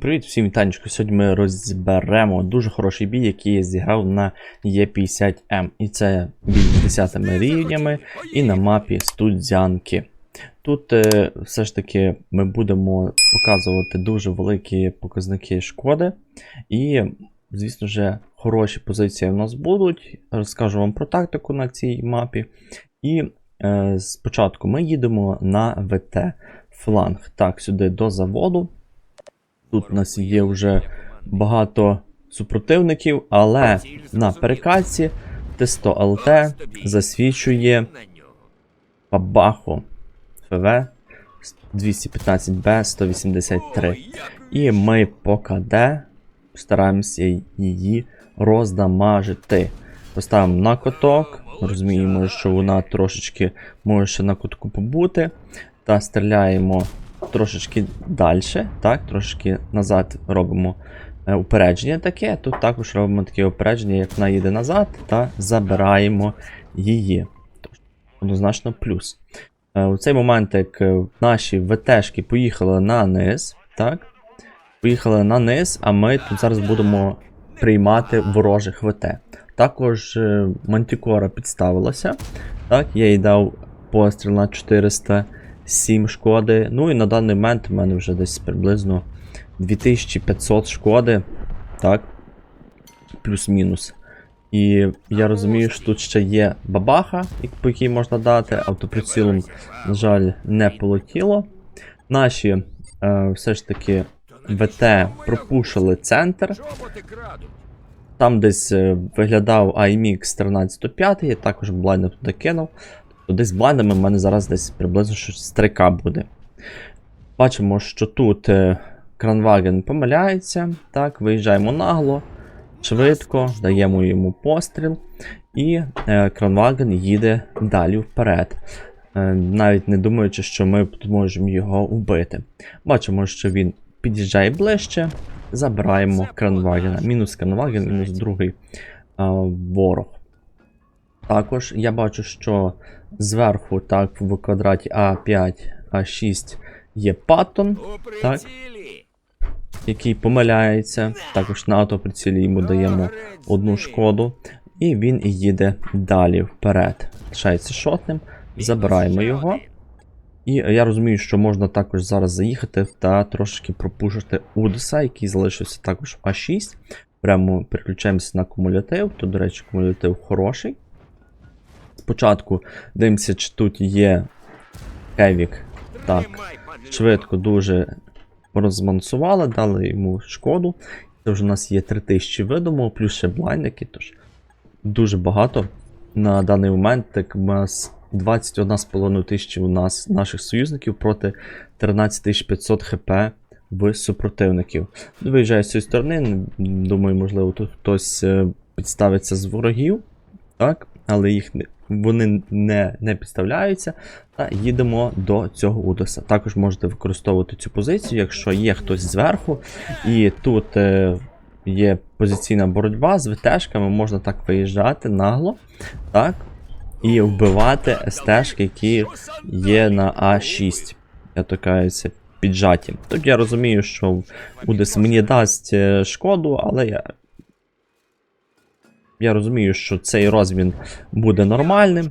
Привіт всім вітанечко. Сьогодні ми розберемо дуже хороший бій, який я зіграв на Е50М. І це бій з 10 рівнями і на мапі Студзянки. Тут е, все ж таки ми будемо показувати дуже великі показники шкоди. І, звісно ж, хороші позиції в нас будуть. Розкажу вам про тактику на цій мапі. І е, спочатку ми їдемо на ВТ фланг. Так, сюди до заводу. Тут у нас є вже багато супротивників, але на перекатці Т100 ЛТ засвідчує Бабаху ФВ 215Б 183. І ми по КД стараємося її роздамажити. Поставимо на куток. Розуміємо, що вона трошечки може ще на кутку побути. Та стріляємо трошечки далі, так, трошечки назад робимо е, упередження таке. Тут також робимо таке упередження, як вона їде назад, та забираємо її. Тож, однозначно плюс. Е, У цей момент, як е, наші ВТшки поїхали на низ, так, поїхали на низ, а ми тут зараз будемо приймати ворожих ВТ. Також Мантікора підставилася. Так, я їй дав постріл на 407 шкоди. Ну і на даний момент у мене вже десь приблизно 2500 шкоди. Так. Плюс-мінус. І я розумію, що тут ще є бабаха, по якій можна дати. Автоприцілом, на жаль, не полетіло. Наші е, все ж таки ВТ пропушили центр. Там десь е, виглядав IMX 1305, я також блайндом туди кинув. Тобто десь блайндами в мене зараз десь приблизно щось 3К буде. Бачимо, що тут е, Кранваген помиляється. Так, виїжджаємо нагло, швидко, даємо йому постріл. І е, Кранваген їде далі вперед. Е, навіть не думаючи, що ми зможемо його вбити. Бачимо, що він під'їжджає ближче, забираємо Кранвагена. Мінус Кранваген, мінус другий а, ворог. Також я бачу, що зверху, так, в квадраті А5, А6 є Паттон, так, який помиляється. Також на автоприцілі йому даємо одну шкоду. І він їде далі вперед. Лишається шотним, забираємо його. І я розумію, що можна також зараз заїхати та трошки пропушити Удеса, який залишився також в А6. Прямо переключаємося на кумулятив. Тут, до речі, кумулятив хороший. Спочатку дивимося, чи тут є Кевік. Так, швидко дуже розмансували, дали йому шкоду. Це вже у нас є 3000 видимо, плюс ще блайники, тож дуже багато. На даний момент так у нас 21,5 тисячі у нас наших союзників проти 13500 хп в супротивників. Виїжджаю з цієї сторони. Думаю, можливо, тут хтось е, підставиться з ворогів, так? але їх вони не, не підставляються. Та їдемо до цього Удоса. Також можете використовувати цю позицію, якщо є хтось зверху, і тут е, є позиційна боротьба з ВТшками, можна так виїжджати нагло. Так, і вбивати СТшки, які є на А6. Я токаюся піджаті. Тут я розумію, що Удес мені дасть е, шкоду, але я. Я розумію, що цей розмін буде нормальним.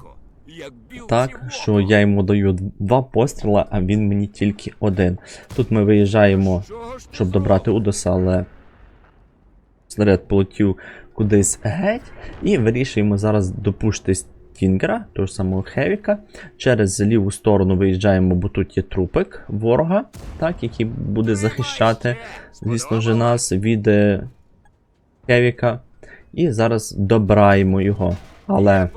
Так, що я йому даю два постріла, а він мені тільки один. Тут ми виїжджаємо, щоб добрати Удоса, але снаряд полетів кудись геть. І вирішуємо зараз допушити Стінгера, того ж самого Хевіка. Через ліву сторону виїжджаємо, бо тут є трупик ворога, так, який буде захищати, звісно ж, нас від е, Хевіка. І зараз добираємо його. Але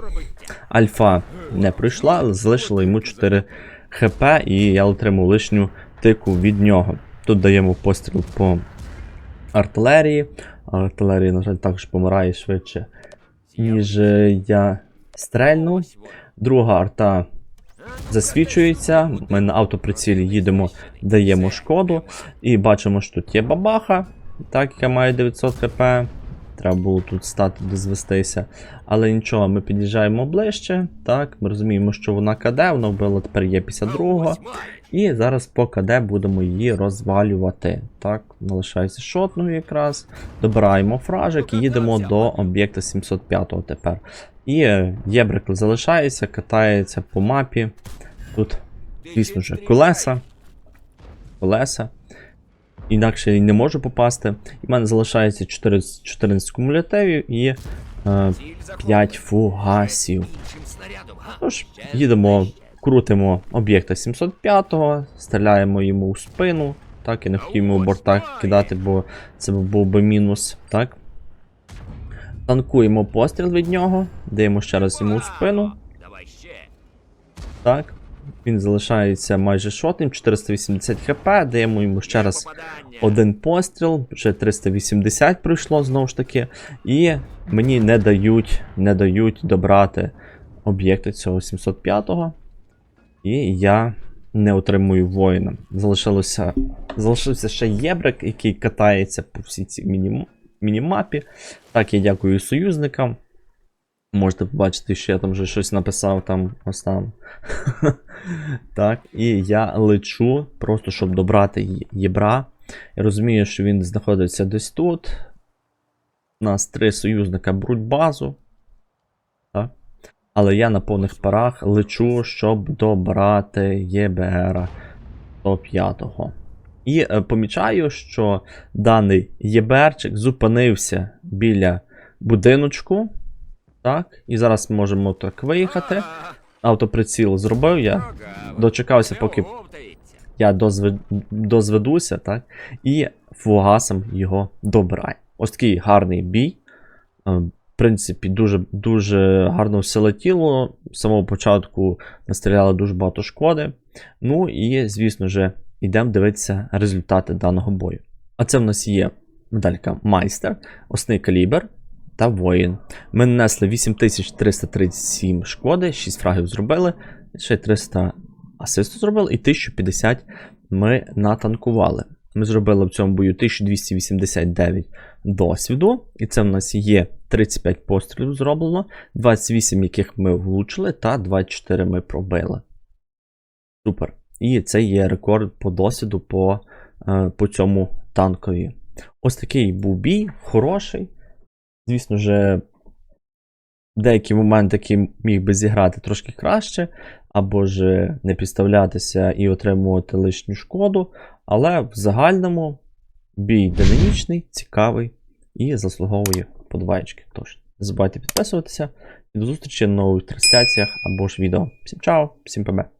Альфа не пройшла, залишила йому 4 хп, і я отримав лишню тику від нього. Тут даємо постріл по артилерії. Артилерія, на жаль, також помирає швидше, ніж е, я стрельну. Друга арта засвічується. Ми на автоприцілі їдемо, даємо шкоду. І бачимо, що тут є бабаха, так, яка має 900 хп. Треба було тут стати дозвестися. Але нічого, ми під'їжджаємо ближче. Так, ми розуміємо, що вона КД, вона вбила тепер є 52 І зараз по КД будемо її розвалювати. Так, залишається шотною якраз. Добираємо фражик і їдемо до об'єкта 705-го тепер. І е, Єбрик залишається, катається по мапі. Тут, звісно ж, колеса. Колеса. Інакше не можу попасти. І в мене залишається 4, 14 кумулятивів і е, 5 фугасів. Тож, їдемо, крутимо об'єкта 705-го, стріляємо йому у спину. Так, я не хотів йому бортах кидати, бо це був би мінус. Так. Танкуємо постріл від нього, даємо ще раз йому у спину. Так. Він залишається майже шотним, 480 хп, даємо йому ще раз один постріл, вже 380 пройшло знову ж таки. І мені не дають, не дають добрати об'єкти цього 705-го. І я не отримую воїна. Залишилося, залишився ще єбрик, який катається по всій цій міні, мінімапі. Так, я дякую союзникам. Можете побачити, що я там вже щось написав там ось там. так, і я лечу, просто щоб добрати єбра. Я розумію, що він знаходиться десь тут. У нас три союзника беруть базу. Так. Але я на повних парах лечу, щоб добрати ЄБР 105. І е, помічаю, що даний ЄБРчик зупинився біля будиночку. Так, і зараз можемо так виїхати. Автоприціл зробив я. Дочекався, поки я дозвед... дозведуся, так? І фугасом його добираю. Ось такий гарний бій. Е, В принципі, дуже, дуже гарно все летіло. З самого початку настріляли дуже багато шкоди. Ну і, звісно ж, йдемо дивитися результати даного бою. А це в нас є медалька майстер, осний калібр та воїн. Ми нанесли 8337 шкоди, 6 фрагів зробили, ще 300 асисту зробили і 1050 ми натанкували. Ми зробили в цьому бою 1289 досвіду, і це в нас є 35 пострілів зроблено, 28 яких ми влучили, та 24 ми пробили. Супер. І це є рекорд по досвіду по, е, по цьому танкові. Ось такий був бій, хороший. Звісно ж, деякі моменти, які міг би зіграти трошки краще, або ж не підставлятися і отримувати лишню шкоду. Але в загальному бій динамічний, цікавий і заслуговує подваєчки. Тож, не забувайте підписуватися і до зустрічі на нових трансляціях або ж відео. Всім чао, всім па